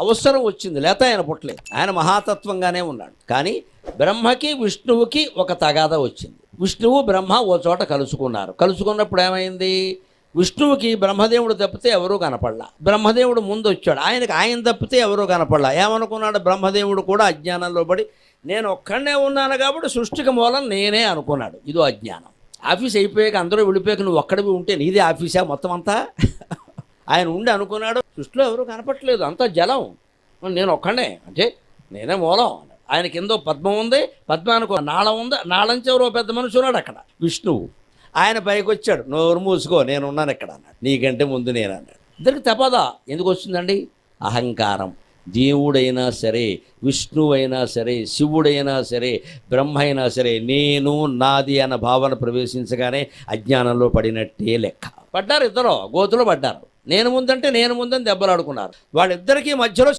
అవసరం వచ్చింది లేత ఆయన పుట్టలేదు. ఆయన మహాతత్వంగానే ఉన్నాడు. కానీ బ్రహ్మకి విష్ణువుకి ఒక తగాద వచ్చింది. విష్ణువు బ్రహ్మ ఓ చోట కలుసుకున్నారు. కలుసుకున్నప్పుడు ఏమైంది? విష్ణువుకి బ్రహ్మదేవుడు తప్పితే ఎవరూ కనపడలా. బ్రహ్మదేవుడు ముందు వచ్చాడు. ఆయనకి ఆయన తప్పితే ఎవరూ కనపడలా. ఏమనుకున్నాడు? బ్రహ్మదేవుడు కూడా అజ్ఞానంలో పడి నేను ఒక్కడనే ఉన్నాను కాబట్టి సృష్టికి మూలం నేనే అనుకున్నాడు. ఇదో అజ్ఞానం. ఆఫీస్ అయిపోయాక అందరూ వెళ్ళిపోయాక నువ్వు ఒక్కడివి ఉంటే నీదే ఆఫీసా మొత్తం అంతా ఆయన ఉండి అనుకున్నాడు సృష్టిలో ఎవరు కనపట్లేదు అంతా జలం. నేను ఒక్కడే అంటే నేనే మూలం. ఆయన కింద పద్మం ఉంది పద్మానికి నాళం ఉంది నాళం చివరి పెద్ద మనిషి ఉన్నాడు అక్కడ. విష్ణువు. ఆయన పైకి వచ్చాడు నోరు మూసుకో నేను ఉన్నాను ఇక్కడ అన్నాడు. నీకంటే ముందు నేను అన్నాడు. ఇద్దరికి తపదా. ఎందుకు వస్తుందండి అహంకారం. దేవుడైనా సరే విష్ణువైనా సరే శివుడైనా సరే బ్రహ్మ అయినా సరే నేను నాది అన్న భావన ప్రవేశించగానే అజ్ఞానంలో పడినట్టే లెక్క. పడ్డారు ఇద్దరు గోతులో పడ్డారు. నేను ముందంటే నేను ముందని దెబ్బలాడుకున్నారు. వాళ్ళిద్దరికీ మధ్యలో